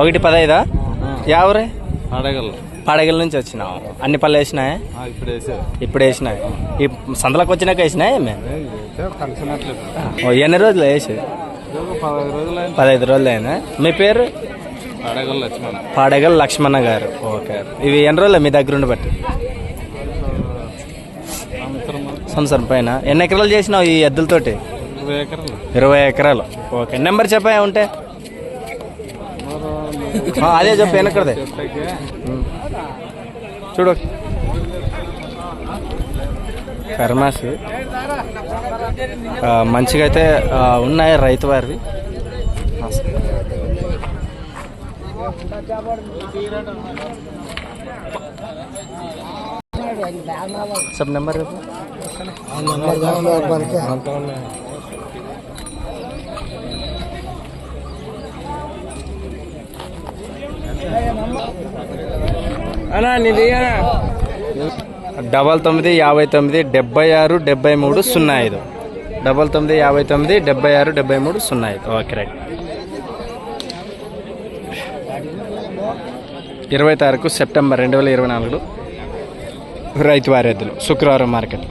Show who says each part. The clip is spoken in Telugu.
Speaker 1: ఒకటి పదైదా? యావరే?
Speaker 2: అడగల
Speaker 1: పాడగల నుంచి వచ్చినావు. అన్ని పళ్ళు వేసినాయి?
Speaker 2: ఇప్పుడు
Speaker 1: ఇప్పుడు వేసినాయి. ఈ సంతలోకి వచ్చినాక వేసినాయి ఓ, ఎన్ని రోజులు వేసి?
Speaker 2: పదహైదు రోజులు
Speaker 1: అయినా మీ పేరు? పాడగల్ లక్ష్మణ. గారు. ఓకే. ఇవి ఎన్ని రోజులు మీ దగ్గర ఉండి బట్టి?
Speaker 2: సంవత్సరం
Speaker 1: పైన. ఎన్ని ఎకరాలు చేసినావు ఈ ఎద్దులతోటి?
Speaker 2: ఇరవై ఎకరాలు.
Speaker 1: ఓకే. నెంబర్ చెప్పా ఉంటే అదే చెప్పు వెనకడదే
Speaker 2: చెప్పాకే
Speaker 1: చూడు కర్మాసి ఆ, మంచిగా అయితే ఆ, ఉన్నాయి రైతు వారివి सब नंबर డబల్ తొమ్మిది యాభై తొమ్మిది డెబ్బై ఆరు డెబ్బై మూడు సున్నా ఐదు. డబల్ తొమ్మిది యాభై తొమ్మిది డెబ్బై ఆరు డెబ్బై మూడు సున్నా ఐదు. Okay right. ఇరవై తారీఖు సెప్టెంబర్ రెండు వేల ఇరవై నాలుగు రైతు వారెద్దులు శుక్రవారం మార్కెట్.